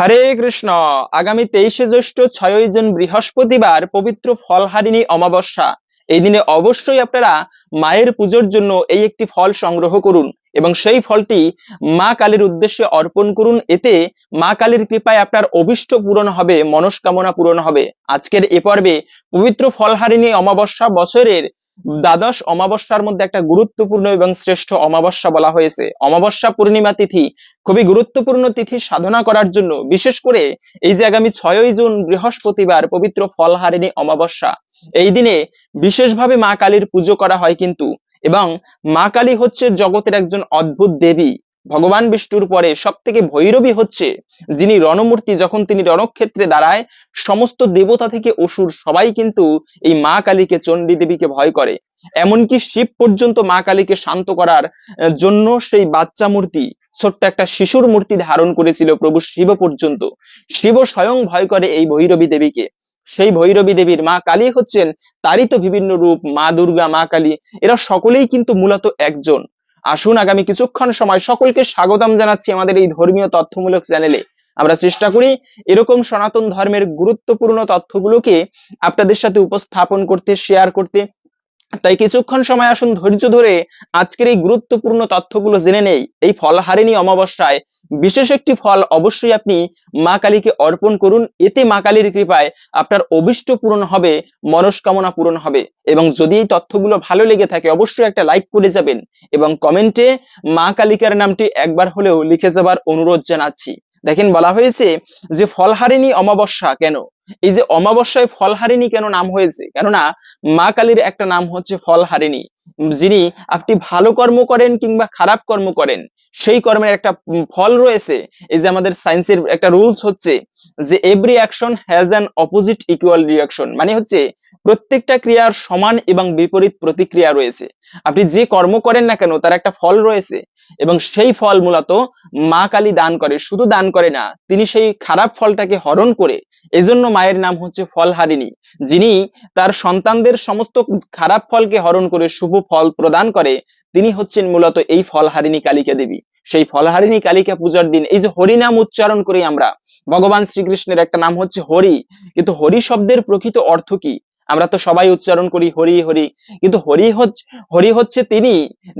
হরে কৃষ্ণ। আগামী তেইশে জ্যৈষ্ঠ ছয়ই জন বৃহস্পতিবার পবিত্র ফলহারিণী অমাবস্যা। এই দিনে অবশ্যই আপনারা মায়ের পুজোর জন্য এই একটি ফল সংগ্রহ করুন এবং সেই ফলটি মা কালীর উদ্দেশ্যে অর্পণ করুন। এতে মা কালীর কৃপায় আপনার অভিষ্ট পূরণ হবে, মনস্কামনা পূরণ হবে। আজকের এ পর্বে পবিত্র ফলহারিণী অমাবস্যা বছরের দ্বাদশ অমাবস্যার মধ্যে একটা গুরুত্বপূর্ণ এবং শ্রেষ্ঠ অমাবস্যা বলা হয়েছে। অমাবস্যা পূর্ণিমা তিথি খুবই গুরুত্বপূর্ণ তিথি সাধনা করার জন্য, বিশেষ করে এই যে আগামী ছয়ই জুন বৃহস্পতিবার পবিত্র ফলহারিণী অমাবস্যা, এই দিনে বিশেষভাবে মা কালীর পুজো করা হয় কিন্তু, এবং মা কালী হচ্ছে জগতের একজন অদ্ভুত দেবী। ভগবান বিষ্ণুর পরে সব থেকে ভৈরবী হচ্ছে যিনি রণমূর্তি যখন তিনি রণক্ষেত্রে দাঁড়ায়, সমস্ত দেবতা থেকে অসুর সবাই কিন্তু এই মা কালীকে, চণ্ডী দেবীকে ভয় করে। এমনকি শিব পর্যন্ত মা কালীকে শান্ত করার জন্য সেই বাচ্চা মূর্তি, ছোট্ট একটা শিশুর মূর্তি ধারণ করেছিল প্রভু শিব পর্যন্ত। শিব স্বয়ং ভয় করে এই ভৈরবী দেবীকে। সেই ভৈরবী দেবীর মা কালী হচ্ছেন, তারই তো বিভিন্ন রূপ, মা দুর্গা, মা কালী, এরা সকলেই কিন্তু মূলত একজন। আসুন আগামী কিছুক্ষণ সময় সকলকে স্বাগতম জানাচ্ছি আমাদের এই ধর্মীয় তথ্যমূলক চ্যানেলে। আমরা চেষ্টা করি এরকম সনাতন ধর্মের গুরুত্বপূর্ণ তথ্যগুলোকে আপনাদের সাথে উপস্থাপন করতে শেয়ার করতে তাই কিছুক্ষণ সময় আসুন ধৈর্য ধরে আজকের এই গুরুত্বপূর্ণ তথ্যগুলো জেনে নেই। এই ফলহারিণী অমাবস্যায়। বিশেষ একটি ফল অবশ্যই আপনি মা কালীকে অর্পণ করুন। এতে মা কালীর কৃপায় আপনার অভিষ্ট পূরণ হবে, মনস্কামনা পূরণ হবে। এবং যদি এই তথ্যগুলো ভালো লেগে থাকে, অবশ্যই একটা লাইক করে যাবেন এবং কমেন্টে মা কালিকার নামটি একবার হলেও লিখে যাবার অনুরোধ জানাচ্ছি। দেখেন বলা হয়েছে যে ফলহারিণী অমাবস্যা কেন? এই যে অমাবস্যায় ফলহারিণী কেন নাম হয়েছে? কেননা মা কালীর একটা নাম হচ্ছে ফলহারিণী যিনি আপনি ভালো কর্ম করেন কিংবা খারাপ কর্ম করেন, সেই কর্মের একটা ফল রয়েছে। এই যে আমাদের সায়েন্সের একটা রুলস হচ্ছে যে every action has an opposite equal reaction মানে হচ্ছে প্রত্যেকটা ক্রিয়ার সমান এবং বিপরীত প্রতিক্রিয়া রয়েছে। আপনি যে কর্ম করেন না কেন, তার একটা ফল রয়েছে। এবং সেই ফল মূলত মা কালী দান করে, শুধু দান করে না, তিনি সেই খারাপ ফলটাকে হরণ করে, এজন্য মায়ের নাম হচ্ছে ফলহারিণী, যিনি তার সন্তানদের সমস্ত খারাপ ফলকে হরণ করে, শুভ ফল প্রদান করে, তিনি হচ্ছেন মূলত এই ফলহারিণী কালিকা দেবী। সেই ফলহারিণী কালিকা পূজার দিন, এই যে হরি নাম উচ্চারণ করি আমরা, ভগবান শ্রীকৃষ্ণের একটা নাম হচ্ছে হরি, কিন্তু হরি শব্দের প্রকৃত অর্থ কি? আমরা তো সবাই উচ্চারণ করি হরি হরি। কিন্তু হরি হরি হচ্ছে তিনি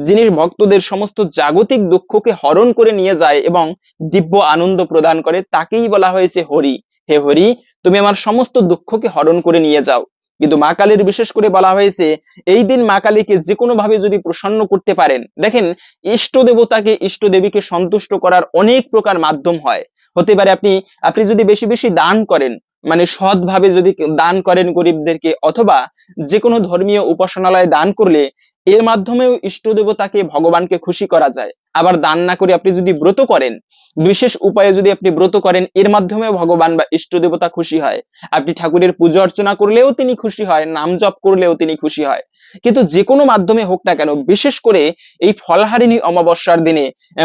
যিনি ভক্তদের সমস্ত জাগতিক দুঃখকে হরণ করে নিয়ে যায় এবং দিব্য আনন্দ প্রদান করে, তাকেই বলা হয়েছে হরি। হে হরি, তুমি আমার সমস্ত দুঃখকে হরণ করে নিয়ে যাও। কিন্তু মা কালীর বিশেষ করে বলা হয়েছে, এই দিন মা কালীকে যে কোনো ভাবে যদি প্রসন্ন করতে পারেন, দেখেন, ইষ্ট দেবতাকে, ইষ্ট দেবীকে সন্তুষ্ট করার অনেক প্রকার মাধ্যম হয়। হতে পারে আপনি আপনি যদি বেশি বেশি দান করেন মানে সৎভাবে যদি দান করেন গরিবদেরকে অথবা যে কোনো ধর্মীয় উপাসনালয়ে দান করলে এর মাধ্যমেও ইষ্ট দেবতাকে ভগবানকে খুশি করা যায়। আবার দান না করে আপনি যদি ব্রত করেন, বিশেষ উপায়ে যদি আপনি ব্রত করেন, এর মাধ্যমে ভগবান বা ইষ্ট দেবতা খুশি হয়। আপনি ঠাকুরের পুজো অর্চনা করলেও তিনি খুশি হয়, নাম জপ করলেও তিনি খুশি হয়। কিন্তু যে কোনো মাধ্যমে হোক না কেন, বিশেষ করে এই ফলহারিণী অমাবস্যার দিনে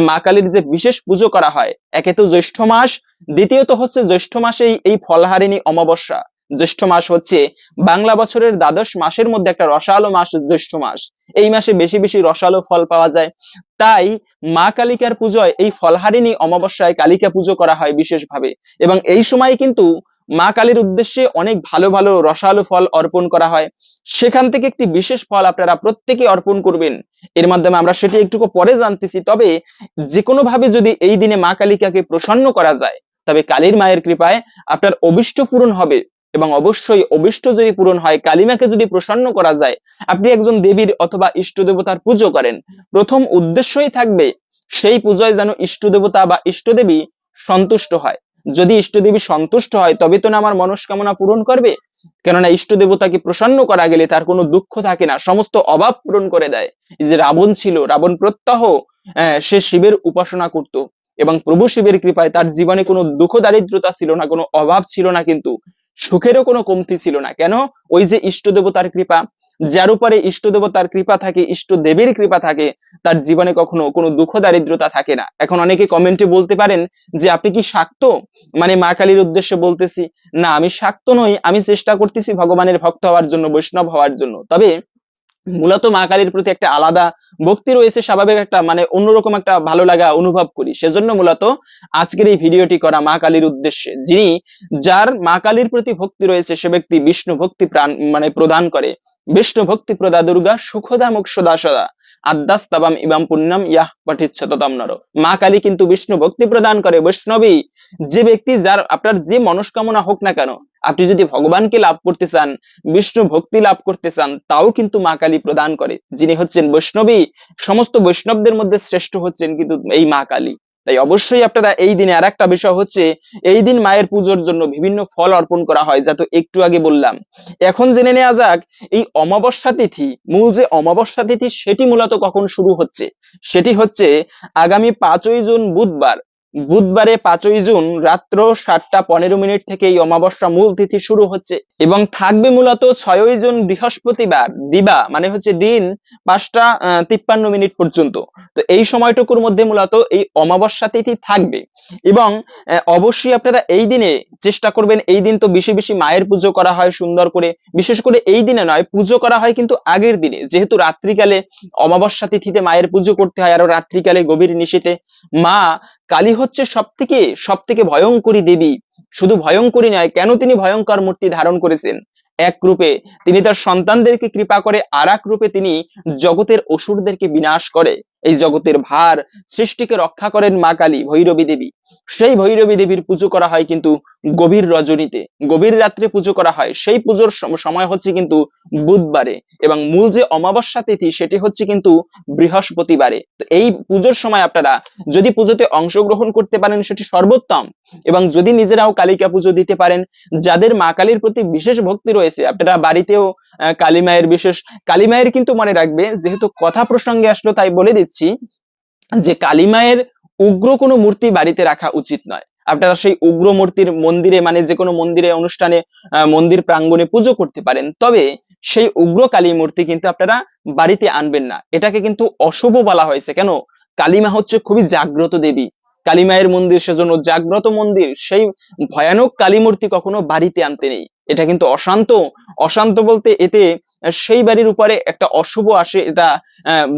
মা কালীর যে বিশেষ পুজো করা হয়, একে তো জ্যৈষ্ঠ মাস, দ্বিতীয়ত হচ্ছে জ্যৈষ্ঠ মাসেই এই ফলহারিণী অমাবস্যা। জ্যৈষ্ঠ মাস হচ্ছে বাংলা বছরের দ্বাদশ মাসের মধ্যে একটা রসালো মাস, জ্যৈষ্ঠ মাস। এই মাসে বেশি বেশি রসালো ফল পাওয়া যায়। তাই মা কালিকার পুজোয় এই ফলহারিণী অমাবস্যায় কালিকা পুজো করা হয় বিশেষভাবে। এবং এই সময় কিন্তু মা কালীর উদ্দেশ্যে অনেক ভালো ভালো রসালো ফল অর্পণ করা হয়। সেখান থেকে একটি বিশেষ ফল আপনারা প্রত্যেকে অর্পণ করবেন। এর মাধ্যমে আমরা সেটি একটুকু পরে জানতেছি। তবে যে ভাবে যদি এই দিনে মা কালিকাকে প্রসন্ন করা যায়, তবে কালীর মায়ের কৃপায় আপনার অবিষ্ট পূরণ হবে। এবং অবশ্যই অভিষ্ট যদি পূরণ হয়, কালিমাকে যদি প্রসন্ন করা যায়, আপনি একজন দেবীর অথবা ইষ্ট দেবতার পুজো করেন। প্রথম উদ্দেশ্যই থাকবে সেই পূজায় যেন ইষ্ট দেবতা বা ইষ্ট দেবী সন্তুষ্ট হয়। যদি ইষ্ট দেবী সন্তুষ্ট হয়, তবে তো না আমার মনস্কামনা পূরণ করবে? কেননা ইষ্ট দেবতাকে প্রসন্ন করা গেলে তার কোনো দুঃখ থাকে না, সমস্ত অভাব পূরণ করে দেয়। যে রাবণ ছিল, রাবণ প্রত্যহ সে শিবের উপাসনা করত এবং প্রভু শিবের কৃপায় তার জীবনে কোনো দুঃখ দারিদ্রতা ছিল না, কোনো অভাব ছিল না কিন্তু। সুখেরও কোনো কমতি ছিল না। কেন? ওই যে ইষ্ট দেবতার কৃপা, যার উপরে ইষ্ট দেবতার কৃপা থাকে, ইষ্ট দেবীর কৃপা থাকে, তার জীবনে কখনো কোনো দুঃখ দারিদ্রতা থাকে না। এখন অনেকে কমেন্টে বলতে পারেন যে, আপনি কি শাক্ত? মানে মা কালীর উদ্দেশ্যে বলতেছি, না, আমি শাক্ত নই, আমি চেষ্টা করতেছি ভগবানের ভক্ত হওয়ার জন্য, বৈষ্ণব হওয়ার জন্য। তবে মূলত মা কালীর প্রতি একটা আলাদা ভক্তি রয়েছে, স্বাভাবিক একটা মানে অন্যরকম একটা ভালো লাগা অনুভব করি। সেজন্য মূলত আজকের এই ভিডিওটি করা মা কালীর উদ্দেশ্যে। যিনি, যার মা কালীর প্রতি ভক্তি রয়েছে, সে ব্যক্তি বিষ্ণু ভক্তি প্রাণ মানে প্রদান করে। বিষ্ণু ভক্তি প্রদা দুর্গা, সুখদা মুখ সদা সদা। আদ্যাস্তাবাম ইবাম পুণ্যম ইয়াহ পঠিচ্ছতম নর। মা কালী কিন্তু বিষ্ণু ভক্তি প্রদান করে বৈষ্ণবী। যে ব্যক্তি যার আপনার যে মনস্কামনা হোক না কেন, আপনি যদি ভগবানকে লাভ করতে চান, বিষ্ণু ভক্তি লাভ করতে চান, তাও কিন্তু মা কালী প্রদান করে। যিনি হচ্ছেন বৈষ্ণবী, সমস্ত বৈষ্ণবদের মধ্যে শ্রেষ্ঠ হচ্ছেন কিন্তু এই মা কালী। তাই অবশ্যই আপনারা এই দিনে আর একটা বিষয় হচ্ছে, এই দিন মায়ের পুজোর জন্য বিভিন্ন ফল অর্পণ করা হয়, যা তো একটু আগে বললাম। এখন জেনে নেওয়া যাক, এই অমাবস্যা তিথি, মূল যে অমাবস্যা তিথি, সেটি মূলত কখন শুরু হচ্ছে? সেটি হচ্ছে আগামী পাঁচই জুন বুধবার। বুধবারে পাঁচই জুন রাত্র সাতটা পনেরো মিনিট থেকে এই অমাবস্যা মূল তিথি শুরু হচ্ছে এবং থাকবে মূলত ছয়ই জুন বৃহস্পতিবার, দিবা মানে হচ্ছে দিন পাঁচটা তিপ্পান্ন মিনিট পর্যন্ত। তো এই সময়টুকুর মধ্যে মূলত এই অমাবস্যা তিথি থাকবে। এবং অবশ্যই আপনারা এই দিনে চেষ্টা করবেন, এই দিন তো বেশি বেশি মায়ের পুজো করা হয় সুন্দর করে। বিশেষ করে এই দিনে নয়, পুজো করা হয় কিন্তু আগের দিনে। যেহেতু রাত্রিকালে অমাবস্যা তিথিতে মায়ের পুজো করতে হয়, আরও রাত্রিকালে গভীর নিশীতে। মা কালী হচ্ছে সব থেকে সব থেকে ভয়ঙ্করী দেবী। শুধু ভয়ঙ্করী নয়, কেন তিনি ভয়ঙ্কর মূর্তি ধারণ করেছেন? এক রূপে, তিনি তার সন্তানদেরকে কৃপা করে আর রূপে তিনি জগতের অসুরদেরকে বিনাশ করে। এই জগতের ভার সৃষ্টিকে রক্ষা করেন মা কালী ভৈরবী দেবী। সেই ভৈরবী দেবীর পুজো করা হয় কিন্তু গভীর রজনীতে। গভীর রাত্রে পুজো করা হয়। সেই পুজোর সময় হচ্ছে কিন্তু বুধবারে এবং মূল যে অমাবস্যা তিথি সেটি হচ্ছে কিন্তু বৃহস্পতিবারে। এই পুজোর সময় আপনারা যদি পুজোতে অংশগ্রহণ করতে পারেন সেটি সর্বোত্তম এবং যদি নিজেরাও কালিকা পুজো দিতে পারেন, যাদের মা কালীর প্রতি বিশেষ ভক্তি রয়েছে, আপনারা বাড়িতেও কালী মায়ের বিশেষ, কালী মায়ের কিন্তু মনে রাখবে, যেহেতু কথা প্রসঙ্গে আসলো তাই বলে দিচ্ছি যে কালিমায়ের উগ্র কোনো মূর্তি বাড়িতে রাখা উচিত নয়। আপনারা সেই উগ্র মূর্তির মন্দিরে মানে যে কোনো মন্দিরে, অনুষ্ঠানে মন্দির প্রাঙ্গণে পুজো করতে পারেন। তবে সেই উগ্র কালী মূর্তি কিন্তু আপনারা বাড়িতে আনবেন না। এটাকে কিন্তু অশুভ বলা হয়েছে। কেন? কালিমা হচ্ছে খুবই জাগ্রত দেবী। কালী মায়ের মন্দির সেজন্য জাগ্রত মন্দির, সেই ভয়ানক কালী মূর্তি কখনো বাড়িতে আনতে নেই। এটা কিন্তু অশান্ত অশান্ত বলতে এতে সেই বাড়ির উপরে একটা অশুভ আসে, এটা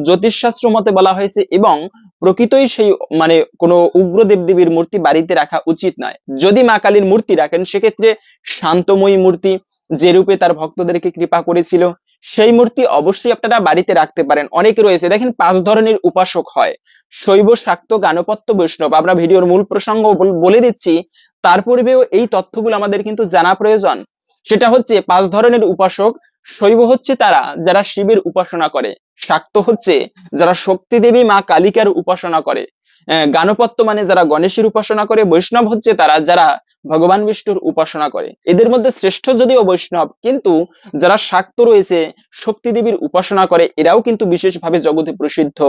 জ্যোতিষশাস্ত্র মতে বলা হয়েছে এবং প্রকৃতই সেই মানে কোনো উগ্র দেবদেবীর মূর্তি বাড়িতে রাখা উচিত নয়। যদি মা কালীর মূর্তি রাখেন, সেক্ষেত্রে শান্তময়ী মূর্তি যে রূপে তার ভক্তদেরকে কৃপা করেছিল সেই মূর্তি অবশ্যই আপনারা বাড়িতে রাখতে পারেন। অনেকে রয়েছে, দেখেন পাঁচ ধরনের উপাসক হয়। শৈব, শাক্ত, গানপত্য, বৈষ্ণব। আমরা ভিডিওর মূল প্রসঙ্গ বলে দিচ্ছি, তার পূর্বেও এই তথ্যগুলো আমাদের কিন্তু জানা প্রয়োজন। সেটা হচ্ছে পাঁচ ধরনের উপাসক। শৈব হচ্ছে তারা, যারা শিবের উপাসনা করে। শাক্ত হচ্ছে, যারা শক্তি দেবী মা কালিকার উপাসনা করে। গানপত্য মানে যারা গণেশের উপাসনা করে, বৈষ্ণব হচ্ছে তারা যারা ভগবান বিষ্ণুর উপাসনা করে। এদের মধ্যে শ্রেষ্ঠ যদিও বৈষ্ণব, কিন্তু যারা শাক্ত রয়েছে, শক্তি দেবীর উপাসনা করে, এরাও কিন্তু বিশেষভাবে জগতে প্রসিদ্ধ।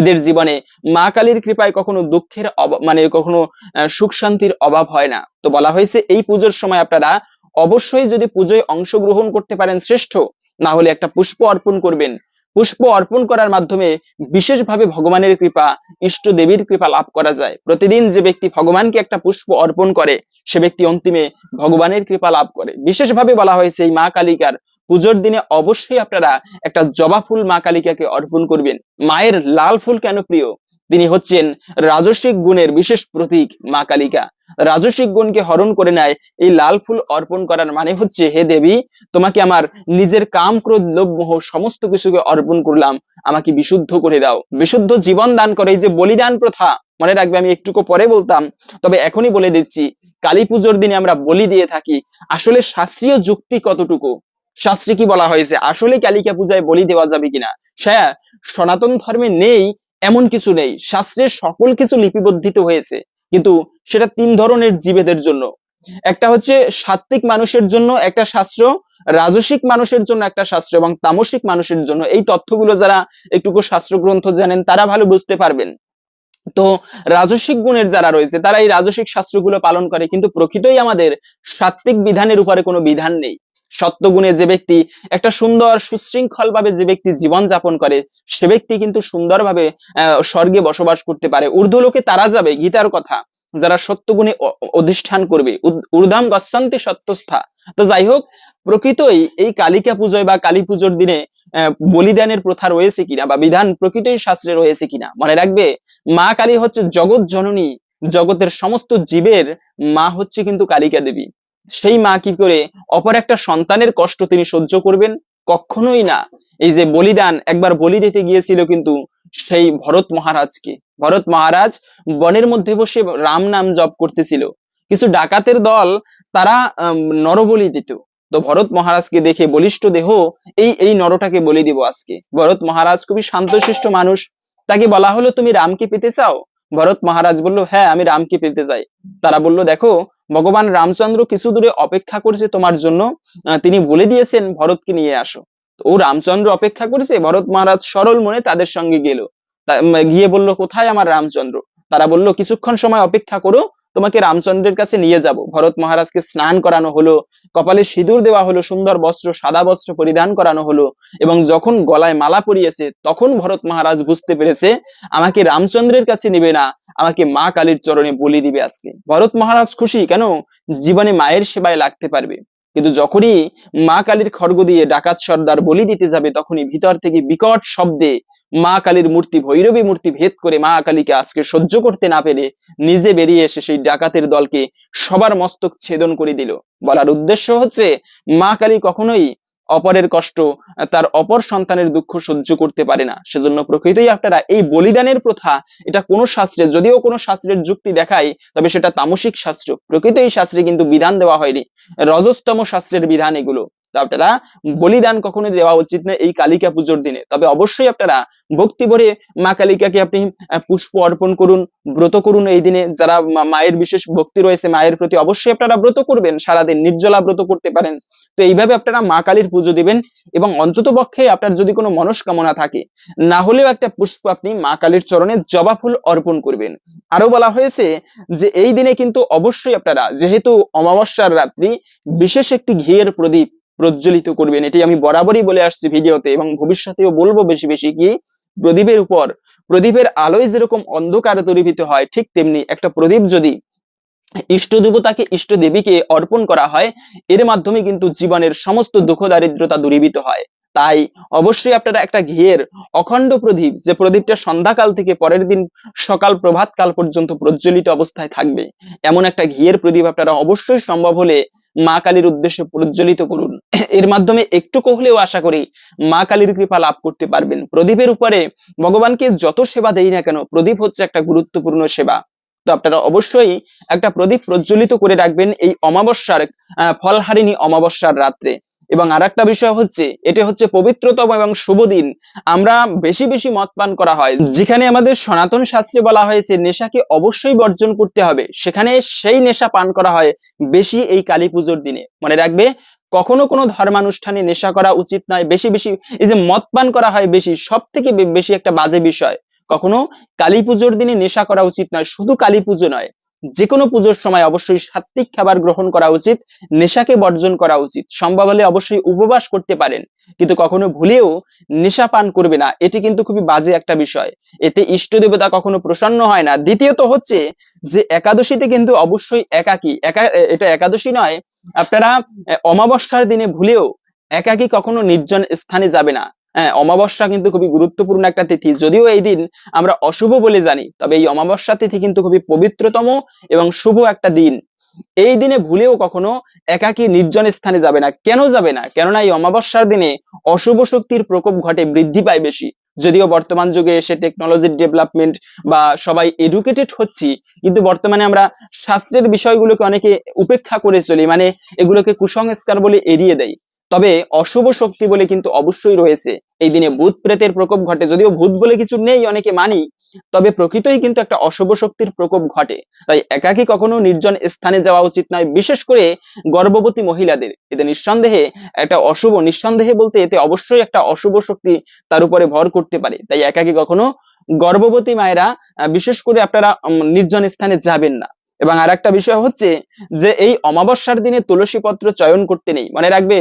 এদের জীবনে মা কালীর কৃপায় কখনো দুঃখের মানে কখনো সুখ শান্তির অভাব হয় না। তো বলা হয়েছে, এই পুজোর সময় আপনারা অবশ্যই যদি পুজোয় অংশগ্রহণ করতে পারেন শ্রেষ্ঠ, না হলে একটা পুষ্প অর্পণ করবেন। পুষ্প অর্পণ করার মাধ্যমে বিশেষভাবে ভগবানের কৃপা, ইষ্ট দেবীর কৃপা লাভ করা যায়। প্রতিদিন যে ব্যক্তি ভগবানকে একটা পুষ্প অর্পণ করে, সে ব্যক্তি অন্তিমে ভগবানের কৃপা লাভ করে। বিশেষভাবে বলা হয়েছে এই মা কালিকার পুজোর দিনে অবশ্যই আপনারা একটা জবা ফুল মা কালিকাকে অর্পণ করবেন। মায়ের লাল ফুল কেন প্রিয়? তিনি হচ্ছেন রাজস্বিক গুণের বিশেষ প্রতীক মা কালিকা। রাজস্বিক গুণকে হরণ করে নেয়। এই লাল ফুল অর্পণ করার মানে হচ্ছে, হে দেবী, তোমাকে আমার নিজের কাম, ক্রোধ, লোভ, মোহ সমস্ত কিছুকে অর্পণ করলাম। আমাকে বিশুদ্ধ করে দাও। বিশুদ্ধ জীবন দান করে। এই যে বলিদান প্রথা, মনে রাখবে, আমি একটুকু পরে বলতাম, তবে এখনই বলে দিচ্ছি, কালী পুজোর দিনে আমরা বলি দিয়ে থাকি, আসলে শাস্ত্রীয় যুক্তি কতটুকু? শাস্ত্রে কি বলা হয়েছে, আসলে কালিকা পূজায় বলি দেওয়া যাবে কিনা? হ্যাঁ সনাতন ধর্মে নেই, এমন কিছু নেই। শাস্ত্রের সকল কিছু লিপিবদ্ধিত হয়েছে। কিন্তু সেটা তিন ধরনের জীবেদের জন্য। একটা হচ্ছে সাত্বিক মানুষের জন্য একটা শাস্ত্র, রাজসিক মানুষের জন্য একটা শাস্ত্র এবং তামসিক মানুষের জন্য। এই তথ্যগুলো যারা একটুকু শাস্ত্র গ্রন্থ জানেন, তারা ভালো বুঝতে পারবেন। তো রাজসিক গুণের যারা রয়েছে, তারা এই রাজসিক শাস্ত্রগুলো পালন করে, কিন্তু প্রকৃতই আমাদের সাত্বিক বিধানের উপরে কোনো বিধান নেই। সত্যগুণে যে ব্যক্তি একটা সুন্দর সুশৃঙ্খল ভাবে যে ব্যক্তি জীবন যাপন করে, সে ব্যক্তি কিন্তু সুন্দরভাবে স্বর্গে বসবাস করতে পারে। ঊর্ধ্বলোকে তারা যাবে, গীতার কথা। যারা সত্যগুণে অধিষ্ঠান করবে, উদ- ঊর্ধ্বম সত্যস্থা। তো যাই হোক, প্রকৃতই এই কালিকা পুজোয় বা কালী পুজোর দিনে বলিদানের প্রথা রয়েছে কিনা বা বিধান প্রকৃতই শাস্ত্রে রয়েছে কিনা, মনে রাখবে? মা কালী হচ্ছে জগৎ জননী, জগতের সমস্ত জীবের মা হচ্ছে কিন্তু কালিকা দেবী। সেই মা কি করে? অপর একটা সন্তানের কষ্ট তিনি সহ্য করবেন কখনোই না। এই যে বলিদান, একবার বলি দিতে গিয়েছিল কিন্তু সেই ভরত মহারাজকে। ভরত মহারাজ বনের মধ্যে বসে রাম নাম জপ করতেছিল। কিছু ডাকাতের দল তারা নরবলি দিত। তো ভরত মহারাজকে দেখে বলিষ্ঠ দেহ, এই এই নরটাকে বলি দিব আজকে। ভরত মহারাজ খুবই শান্তশিষ্ট মানুষ। তাকে বলা হলো, তুমি রামকে পেতে চাও? ভরত মহারাজ বলল হ্যাঁ আমি রামকে পেতে চাই। তারা বলল, দেখো ভগবান রামচন্দ্র কিছু দূরে অপেক্ষা করছে তোমার জন্য। তিনি বলে দিয়েছেন, ভরতকে নিয়ে আসো। ও রামচন্দ্র অপেক্ষা করেছে, ভরত মহারাজ সরল মনে তাদের সঙ্গে গেল। গিয়ে বলল, কোথায় আমার রামচন্দ্র? তারা বলল, কিছুক্ষণ সময় অপেক্ষা করো, তোমাকে রামচন্দ্রের কাছে নিয়ে যাব। ভরত মহারাজকে স্নান করানো হলো, কপালে সিঁদুর দেওয়া হলো, সুন্দর বস্ত্র, সাদা বস্ত্র পরিধান করানো হলো এবং যখন গলায় মালা পরিয়েছে, তখন ভরত মহারাজ বুঝতে পেরেছে, আমাকে রামচন্দ্রের কাছে নিবে না আমাকে মা কালীর চরণে বলি দিবে আজকে। ভরত মহারাজ খুশি, কেন? জীবনে মায়ের সেবায় লাগতে পারবে। কিন্তু যখনই মা কালীর খড়গ দিয়ে ডাকাত সর্দার বলি দিতে যাবে, তখনই ভিতর থেকে বিকট শব্দে মা কালীর মূর্তি, ভৈরবী মূর্তি ভেদ করে মা কালীকে আজকে সহ্য করতে না পেরে নিজে বেরিয়ে এসে সেই ডাকাতের দলকে সবার মস্তক ছেদন করে দিল। বলার উদ্দেশ্য হচ্ছে, মা কালী কখনোই অপরের কষ্ট, তার অপর সন্তানের দুঃখ সহ্য করতে পারে না। সেজন্য প্রকৃতই আপনারা এই বলিদানের প্রথা, এটা কোনো শাস্ত্রে, যদিও কোনো শাস্ত্রের যুক্তি দেখায়, তবে সেটা তামসিক শাস্ত্র। প্রকৃত এই শাস্ত্রে কিন্তু বিধান দেওয়া হয়নি। রজস্তম শাস্ত্রের বিধান এগুলো। আপনারা বলিদান কখনো দেওয়া উচিত না এই কালিকা পুজোর দিনে। তবে অবশ্যই আপনারা ভক্তি ভরে মা কালিকাকে আপনি পুষ্প অর্পণ করুন, ব্রত করুন এই দিনে। যারা মায়ের বিশেষ ভক্তি রয়েছে মায়ের প্রতি অবশ্যই আপনারা ব্রত করবেন, সারাদিন নির্জলা ব্রত করতে পারেন। তো এইভাবে আপনারা মা কালীর পুজো দিবেন এবং অন্তত পক্ষে আপনার যদি কোনো মনস্কামনা থাকে, না হলেও একটা পুষ্প আপনি মা কালীর চরণে জবা ফুল অর্পণ করবেন। আরও বলা হয়েছে যে এই দিনে কিন্তু অবশ্যই আপনারা, যেহেতু অমাবস্যার রাত্রি, বিশেষ একটি ঘিয়ের প্রদীপ প্রজ্বলিত করবেন। এটি আমি বরাবরই বলে আসছি ভিডিওতে এবং ভবিষ্যতেও বলব বেশি বেশি কি প্রদীপের উপর, প্রদীপের আলোয় যেরকম অন্ধকার দূরীভূত হয়, ঠিক তেমনি একটা প্রদীপ যদি ইষ্ট দেবতাকে ইষ্ট দেবীকে অর্পণ করা হয়, এর মাধ্যমে কিন্তু জীবনের সমস্ত দুঃখ দারিদ্রতা দূরীভূত হয়। তাই অবশ্যই আপনারা একটা ঘিয়ের অখণ্ড প্রদীপ, যে প্রদীপটা সন্ধ্যাকাল থেকে পরের দিন সকাল প্রভাত কাল পর্যন্ত প্রজ্বলিত অবস্থায় থাকবে, এমন একটা ঘিয়ের প্রদীপ আপনারা অবশ্যই সম্ভব হলে মা কালীর উদ্দেশ্যে প্রজ্বলিত করুন। এর মাধ্যমে একটু হলেও আশা করি মা কালীর কৃপা লাভ করতে পারবেন। প্রদীপের উপরে ভগবানকে যত সেবা দেই না কেন, প্রদীপ হচ্ছে একটা গুরুত্বপূর্ণ সেবা। তো আপনারা অবশ্যই একটা প্রদীপ প্রজ্বলিত করে রাখবেন এই অমাবস্যার ফলহারিণী অমাবস্যার রাত্রে। এবং আর একটা বিষয় হচ্ছে, এটা হচ্ছে পবিত্রতম এবং শুভ দিন। আমরা বেশি বেশি মদ পান করা হয়। যেখানে আমাদের সনাতন শাস্ত্রে বলা হয়েছে, নেশাকে অবশ্যই বর্জন করতে হবে। সেখানে সেই নেশা পান করা হয় বেশি এই কালী পুজোর দিনে। মনে রাখবে, কখনো কোনো ধর্মানুষ্ঠানে নেশা করা উচিত নয়। বেশি বেশি, এই যে মদ পান করা হয় বেশি সব থেকে বেশি একটা বাজে বিষয়। কখনো কালী পুজোর দিনে নেশা করা উচিত নয়। শুধু কালী পুজো নয়। যে কোনো পুজোর সময় অবশ্যই সাত্বিক খাবার গ্রহণ করা উচিত, নেশাকে বর্জন করা উচিত। সম্ভব হলে অবশ্যই উপবাস করতে পারেন, কিন্তু কখনো ভুলেও নেশা পান করবে না। এটি কিন্তু খুবই বাজে একটা বিষয়। এতে ইষ্ট দেবতা কখনো প্রসন্ন হয় না। দ্বিতীয়ত হচ্ছে যে একাদশীতে কিন্তু অবশ্যই একাকী। একা এটা একাদশী নয়। আপনারা অমাবস্যার দিনে ভুলেও একাকী কখনো নির্জন স্থানে যাবে না। হ্যাঁ অমাবস্যা কিন্তু খুবই গুরুত্বপূর্ণ একটা তিথি। যদিও এই দিন আমরা অশুভ বলে জানি, তবে এই অমাবস্যা তিথি কিন্তু খুবই পবিত্রতম এবং শুভ একটা দিন। এই দিনে ভুলেও কখনো একাকী নির্জন স্থানে যাবে না। কেন যাবে না? কেননা এই অমাবস্যার দিনে অশুভ শক্তির প্রকোপ ঘটে, বৃদ্ধি পায় বেশি। যদিও বর্তমান যুগে এসে টেকনোলজির ডেভেলপমেন্ট বা সবাই এডুকেটেড হচ্ছি, কিন্তু বর্তমানে আমরা শাস্ত্রের বিষয়গুলোকে অনেকে উপেক্ষা করে চলি মানে এগুলোকে কুসংস্কার বলে এড়িয়ে দেয় তবে অশুভ শক্তি বলে কিন্তু অবশ্যই রয়েছে। এই দিনে ভূত প্রেতের প্রকোপ ঘটে। যদিও ভূত বলে কিছু নেই, অনেকে মানি, তবে প্রকৃতই কিন্তু একটা অশুভ শক্তির প্রকোপ ঘটে। তাই একাকী কখনো নির্জন স্থানে যাওয়া উচিত নয়, বিশেষ করে গর্ভবতী মহিলাদের। এতে নিঃসন্দেহে একটা অশুভ, নিঃসন্দেহে বলতে এতে অবশ্যই একটা অশুভ শক্তি তার উপরে ভর করতে পারে। তাই একাকী কখনো গর্ভবতী মায়েরা বিশেষ করে আপনারা নির্জন স্থানে যাবেন না। এবং আর একটা বিষয় হচ্ছে যে, এই অমাবস্যার দিনে তুলসী পত্র চয়ন করতে নেই। মনে রাখবে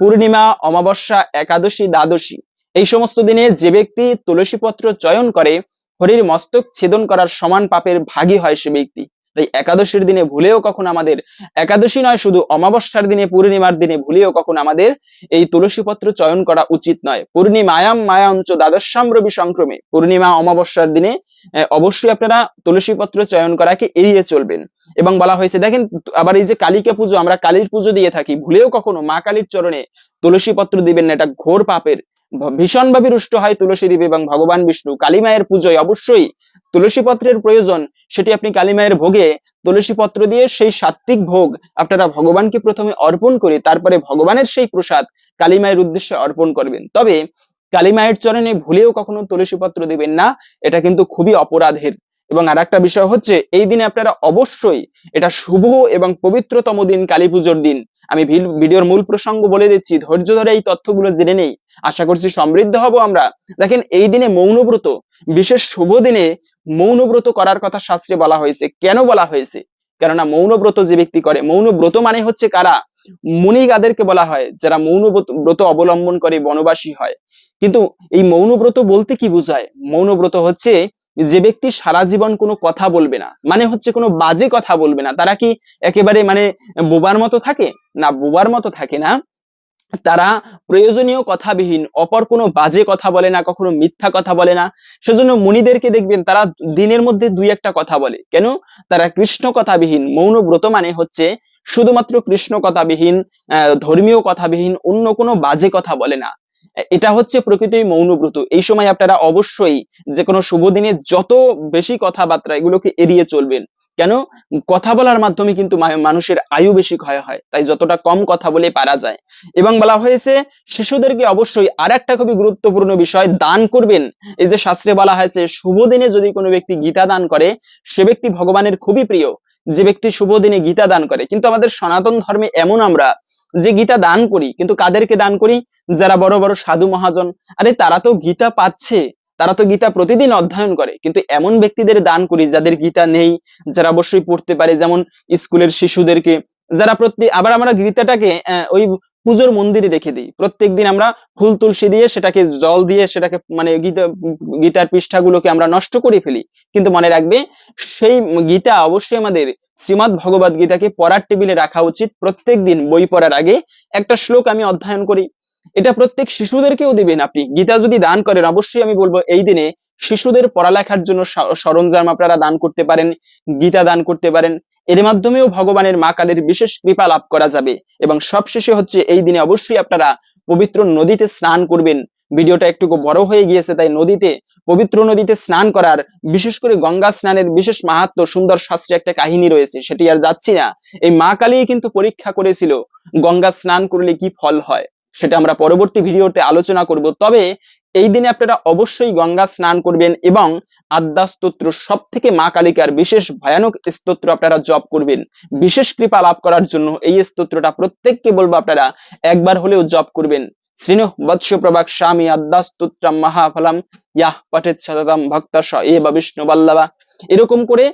পূর্ণিমা, অমাবস্যা, একাদশী, দ্বাদশী, এই সমস্ত দিনে যে ব্যক্তি তুলসী পত্র চয়ন করে, হরির মস্তক ছেদন করার সমান পাপের ভাগী হয় সে ব্যক্তি। তাই একাদশীর দিনে ভুলেও কখন আমাদের, একাদশী নয় শুধু অমাবস্যার দিনে, পূর্ণিমার দিনে ভুলেও কখন আমাদের এই তুলসী পত্র চয়ন করা উচিত নয়। পূর্ণিমায়াম মায়াঞ্চ দ্বাদশ্যাম রবি সংক্রমে। পূর্ণিমা অমাবস্যার দিনে অবশ্যই আপনারা তুলসী পত্র চয়ন করাকে এড়িয়ে চলবেন। এবং বলা হয়েছে, দেখেন, আবার এই যে কালিকা পুজো, আমরা কালীর পুজো দিয়ে থাকি, ভুলেও কখনো মা কালীর চরণে তুলসী পত্র দিবেন না, এটা ঘোর পাপের। ভীষণভাবে রুষ্ট হয় তুলসী দেবী এবং ভগবান বিষ্ণু। কালী মায়ের পুজোয় অবশ্যই তুলসী পত্রের প্রয়োজন, সেটি আপনি কালী মায়ের ভোগে তুলসী পত্র দিয়ে সেই সাত্বিক ভোগ আপনারা ভগবানকে প্রথমে অর্পণ করে তারপরে ভগবানের সেই প্রসাদ কালী মায়ের উদ্দেশ্যে অর্পণ করবেন। তবে কালী মায়ের চরণে ভুলেও কখনো তুলসী পত্র দিবেন না, এটা কিন্তু খুবই অপরাধের। এবং আর একটা বিষয় হচ্ছে, এই দিনে আপনারা অবশ্যই এটা শুভ এবং পবিত্রতম দিন কালী পুজোর দিন। আমি ভিডিওর মূল প্রসঙ্গ বলে দিচ্ছি, ধৈর্য ধরে এই তথ্যগুলো জেনে নেই। আশা করছি সমৃদ্ধ হব আমরা। দেখেন, এই দিনে মৌনব্রত, বিশেষ শুভ দিনে মৌনব্রত করার কথা শাস্ত্রে বলা হয়েছে। কেন বলা হয়েছে? কেননা মৌনব্রত যে ব্যক্তি করে, মৌনব্রত মানে হচ্ছে কারা? মুনিগাদেরকে বলা হয়, যারা মৌনব্রত ব্রত অবলম্বন করে বনবাসী হয়। কিন্তু এই মৌনব্রত বলতে কি বোঝায়? মৌনব্রত হচ্ছে যে ব্যক্তি সারা জীবন কোনো কথা বলবে না মানে হচ্ছে কোনো বাজে কথা বলবে না, তারা কি একেবারে মানে বোবার মতো থাকে? না, বোবার মতো থাকে না। তারা প্রয়োজনীয় কথাবিহীন, অপর কোনো বাজে কথা বলে না, কখনো মিথ্যা কথা বলে না। সেজন্য মুনিদেরকে দেখবেন তারা দিনের মধ্যে দুই একটা কথা বলে। কেন? তারা কৃষ্ণ কথাবিহীন, মৌন ব্রত মানে হচ্ছে শুধুমাত্র কৃষ্ণ কথাবিহীন ধর্মীয় কথাবিহীন, অন্য কোনো বাজে কথা বলে না। এটা হচ্ছে প্রকৃতই মৌনব্রত এই সময় আপনারা অবশ্যই যে কোনো শুভ দিনে যত বেশি কথাবার্তা এগুলোকে এড়িয়ে চলবেন। কেন? কথা বলার মাধ্যমে কিন্তু মানুষের আয়ু বেশি ক্ষয় হয়, তাই যতটা কম কথা বলে পারা যায়। এবং বলা হয়েছে, শিশুদেরকে অবশ্যই আর একটা খুবই গুরুত্বপূর্ণ বিষয় দান করবেন। এই যে শাস্ত্রে বলা হয়েছে, শুভ দিনে যদি কোনো ব্যক্তি গীতা দান করে, সে ব্যক্তি ভগবানের খুবই প্রিয়। যে ব্যক্তি শুভ দিনে গীতা দান করে, কিন্তু আমাদের সনাতন ধর্মে এমন আমরা যে গীতা দান করি, কিন্তু কাদেরকে দান করি? যারা বড় বড় সাধু মহাজন। আরে তারা তো গীতা পাচ্ছে, তারা তো গীতা প্রতিদিন অধ্যয়ন করে। কিন্তু এমন ব্যক্তিদের দান করি যাদের গীতা নেই, যারা অবশ্যই পড়তে পারে। যেমন স্কুলের শিশুদেরকে, যারা প্রতি আবার আমরা গীতাটাকে ওই পুজোর মন্দিরে রেখে দিই। প্রত্যেক দিন আমরা ফুল তুলসী দিয়ে সেটাকে জল দিয়ে সেটাকে মানে গীতা, গীতার পৃষ্ঠাগুলোকে আমরা নষ্ট করে ফেলি। কিন্তু মনে রাখবে, সেই গীতা অবশ্যই আমাদের শ্রীমৎ ভগবত গীতাকে পড়ার টেবিলে রাখা উচিত। প্রত্যেক দিন বই পড়ার আগে একটা শ্লোক আমি অধ্যয়ন করি। এটা প্রত্যেক শিশুদেরকেও দিবেন আপনি। গীতা যদি দান করেন, অবশ্যই আমি বলব এই দিনে শিশুদের পড়ালেখার জন্য সরঞ্জাম আপনারা দান করতে পারেন, গীতা দান করতে পারেন। এর মাধ্যমেও ভগবানের মা কালের বিশেষ কৃপা লাভ করা যাবে এবং সবশেষে হচ্ছে এই দিনে অবশ্যই আপনারা পবিত্র নদীতে স্নান করবেন। ভিডিওটা একটু বড় হয়ে গিয়েছে, তাই নদীতে, পবিত্র নদীতে স্নান করার বিশেষ করে গঙ্গা স্নানের বিশেষ মাহাত্ম, সুন্দর শাস্ত্রে একটা কাহিনী রয়েছে, সেটি আর যাচ্ছি না। এই মা কালী কিন্তু পরীক্ষা করেছিল গঙ্গা স্নান করলে কি ফল হয়। সেটা আমরা পরবর্তী ভিডিওতে আলোচনা করব। তবে এই দিনে আপনারা অবশ্যই গঙ্গা স্নান করবেন এবং আদ্যা স্তোত্র সব থেকে মা কালিকার বিশেষ ভয়ানক স্তোত্র আপনারা জপ করবেন। বিশেষ কৃপা লাভ করার জন্য এই স্তোত্রটা প্রত্যেককে বলব আপনারা, একবার হলেও জপ করবেন। শ্রীনু বৎস প্রভাক স্বামী, আদ্যা স্তোত্রাম, মহাফলাম, ইয়াহ পঠেত সততম ভক্ত স এ বা বিষ্ণু বল্লভা। এরকম করে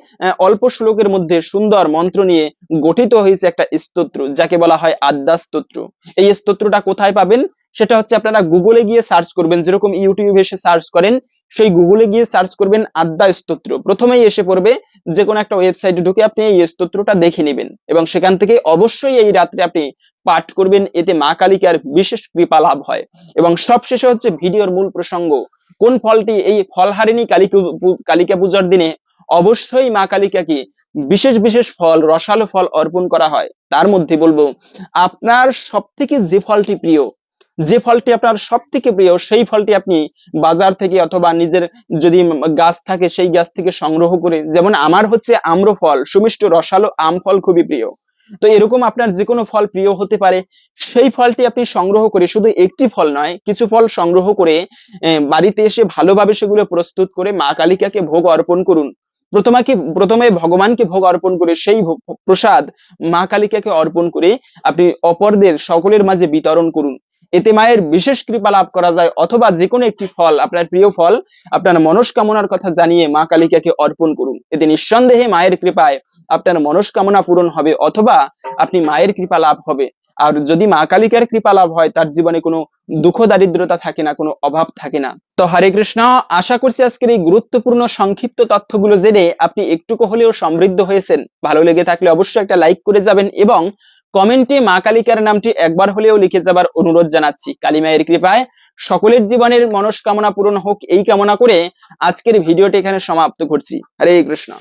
অল্প শ্লোকের মধ্যে সুন্দর মন্ত্র নিয়ে গঠিত হয়েছে একটা স্তোত্র, যাকে বলা হয় আদ্যা স্তোত্র। এই স্তোত্রটা কোথায় পাবেন? সেটা হচ্ছে আপনারা গুগলে গিয়ে সার্চ করবেন, যেরকম ইউটিউবে এসে সার্চ করেন, সেই গুগলে গিয়ে সার্চ করবেন আদ্যা স্তোত্র। প্রথমেই এসে পড়বে যে কোনো একটা ওয়েবসাইটে ঢুকে আপনি এই স্তোত্রটা দেখে নেবেন এবং সেখান থেকে অবশ্যই এই রাত্রে আপনি পাঠ করবেন, এতে মা কালিকার বিশেষ কৃপা লাভ হয়। এবং সবশেষে হচ্ছে ভিডিওর মূল প্রসঙ্গ, কোন ফলটি এই ফলহারিণী কালিকা কালিকা পূজার দিনে অবশ্যই মা কালিকাকে বিশেষ বিশেষ ফল, রসালো ফল অর্পণ করা হয়। তার মধ্যে বলব, আপনার সব থেকে যে ফলটি প্রিয়, যে ফলটি আপনার সব থেকে প্রিয়, সেই ফলটি আপনি বাজার থেকে অথবা নিজের যদি গাছ থাকে, সেই গাছ থেকে সংগ্রহ করে, যেমন আমার হচ্ছে আম্র ফল, সুমিষ্ট রসালো আম ফল খুবই প্রিয়। তো এরকম আপনার যে কোনো ফল প্রিয় হতে পারে, সেই ফলটি আপনি সংগ্রহ করে, শুধু একটি ফল নয়, কিছু ফল সংগ্রহ করে বাড়িতে এসে ভালোভাবে সেগুলো প্রস্তুত করে মা কালিকাকে ভোগ অর্পণ করুন। প্রথমে কি প্রথমে ভগবানকে ভোগ অর্পণ করে সেই প্রসাদ মা কালিকাকে অর্পণ করে আপনি অপরদের সকলের মাঝে বিতরণ করুন। এতে মায়ের বিশেষ কৃপা লাভ করা যায় অথবা যে কোনো একটি ফল, আপনার প্রিয় ফল, আপনার মনস্কামনার কথা জানিয়ে মা কালিকাকে অর্পণ করুন। এতে নিঃসন্দেহে মায়ের কৃপায় আপনার মনস্কামনা পূরণ হবে অথবা আপনি মায়ের কৃপা লাভ হবে। আর যদি মা কালিকার কৃপা লাভ হয়, তার জীবনে কোনো দুঃখ দারিদ্রতা থাকে না, কোনো অভাব থাকে না। তো হরে কৃষ্ণ, আশা করছি আজকের এই গুরুত্বপূর্ণ সংক্ষিপ্ত তথ্যগুলো জেনে আপনি একটুকু হলেও সমৃদ্ধ হয়েছেন। ভালো লেগে থাকলে অবশ্যই একটা লাইক করে যাবেন এবং কমেন্টে মা কালিকার নামটি একবার হলেও লিখে যাবার অনুরোধ জানাচ্ছি। কালী মায়ের কৃপায় সকলের জীবনের মনস্কামনা পূরণ হোক এই কামনা করে আজকের ভিডিওটি এখানে সমাপ্ত করছি। হরে কৃষ্ণ।